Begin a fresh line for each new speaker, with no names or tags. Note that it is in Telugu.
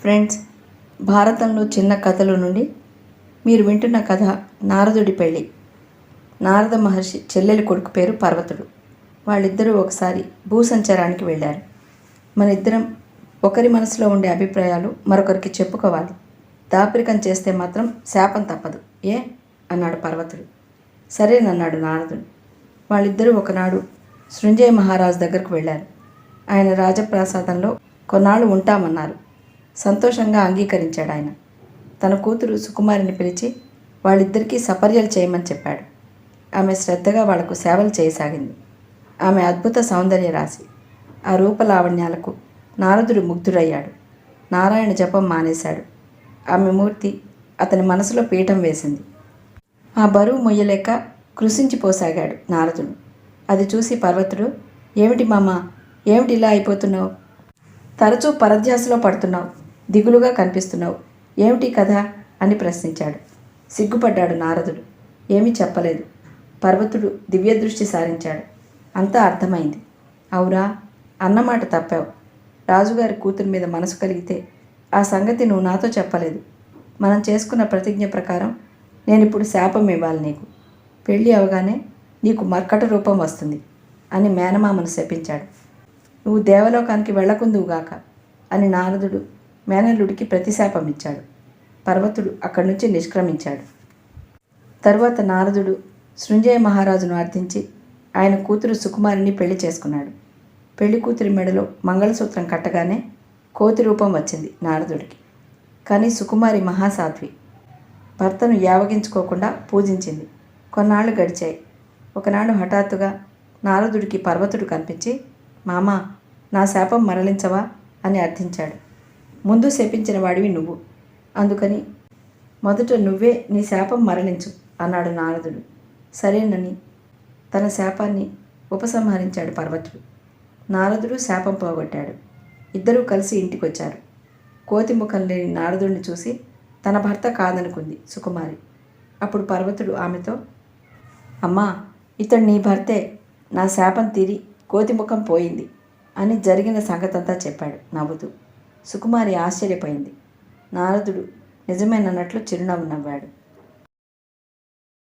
ఫ్రెండ్స్ భారతంలో చిన్న కథల నుండి మీరు వింటున్న కథ నారదుడి పెళ్ళి నారద మహర్షి చెల్లెలి కొడుకు పేరు పర్వతుడు. వాళ్ళిద్దరూ ఒకసారి భూసంచారానికి వెళ్ళారు. మన ఇద్దరం ఒకరి మనసులో ఉండే అభిప్రాయాలు మరొకరికి చెప్పుకోవాలి. దాపరికం చేస్తే మాత్రం శాపం తప్పదు. ఏ? అన్నాడు పర్వతుడు. సరేనన్నాడు నారదుడు. వాళ్ళిద్దరూ ఒకనాడు శృంజయ మహారాజు దగ్గరకు వెళ్ళారు. ఆయన రాజప్రాసాదంలో కొన్నాళ్ళు ఉంటామన్నారు. సంతోషంగా అంగీకరించాడు ఆయన. తన కూతురు సుకుమారిని పిలిచి వాళ్ళిద్దరికీ సపర్యలు చేయమని చెప్పాడు. ఆమె శ్రద్ధగా వాళ్ళకు సేవలు చేయసాగింది. ఆమె అద్భుత సౌందర్య రాశి. ఆ రూపలావణ్యాలకు నారదుడు ముగ్ధుడయ్యాడు. నారాయణ జపం మానేశాడు. ఆమె మూర్తి అతని మనసులో పీఠం వేసింది. ఆ బరువు మొయ్యలేక కృషించిపోసాగాడు నారదుడు. అది చూసి పర్వతుడు ఏమిటి మామ? ఏమిటి ఇలా అయిపోతున్నావు? తరచూ పరధ్యాసలో పడుతున్నావు దిగులుగా కనిపిస్తున్నావు. ఏమిటి కథ? అని ప్రశ్నించాడు. సిగ్గుపడ్డాడు నారదుడు. ఏమీ చెప్పలేదు. పర్వతుడు దివ్యదృష్టి సారించాడు. అంతా అర్థమైంది. అవురా అన్నమాట తప్పావు. రాజుగారి కూతురి మీద మనసు కలిగితే ఆ సంగతి నువ్వు నాతో చెప్పలేదు. మనం చేసుకున్న ప్రతిజ్ఞ ప్రకారం నేను ఇప్పుడు శాపం ఇవ్వాలి నీకు. పెళ్ళి అవగానే నీకు మర్కట రూపం వస్తుంది అని మేనమామను శపించాడు. నువ్వు దేవలోకానికి వెళ్ళకుందువుగాక అని నారదుడు మేనల్లుడికి ప్రతిశాపం ఇచ్చాడు పర్వతుడు అక్కడి నుంచి నిష్క్రమించాడు. తరువాత నారదుడు సృంజయ మహారాజును అర్థించి ఆయన కూతురు సుకుమారిని పెళ్ళి చేసుకున్నాడు. పెళ్ళి కూతురి మెడలో మంగళసూత్రం కట్టగానే కోతి రూపం వచ్చింది నారదుడికి. కానీ సుకుమారి మహాసాధ్వి భర్తను యావగించుకోకుండా పూజించింది. కొన్నాళ్ళు గడిచాయి. ఒకనాడు హఠాత్తుగా నారదుడికి పర్వతుడు కనిపించి మామా నా శాపం మరలించవా? అని అర్థించాడు. ముందు శపించిన వాడివి నువ్వు. అందుకని మొదట నువ్వే నీ శాపం మరలించు అన్నాడు నారదుడు. సరేనని తన శాపాన్ని ఉపసంహరించాడు పర్వతుడు. నారదుడు శాపం పోగొట్టాడు. ఇద్దరూ కలిసి ఇంటికొచ్చారు. కోతి ముఖం లేని నారదుడిని చూసి తన భర్త కాదనుకుంది సుకుమారి. అప్పుడు పర్వతుడు ఆమెతో అమ్మా ఇతడు నీ భర్తే. నా శాపం తీరి కోతి ముఖం పోయింది అని జరిగిన సంగతంతా చెప్పాడు నవ్వుతూ. సుకుమారి ఆశ్చర్యపోయింది. నారదుడు నిజమేనన్నట్లు చిరునవ్వు నవ్వాడు.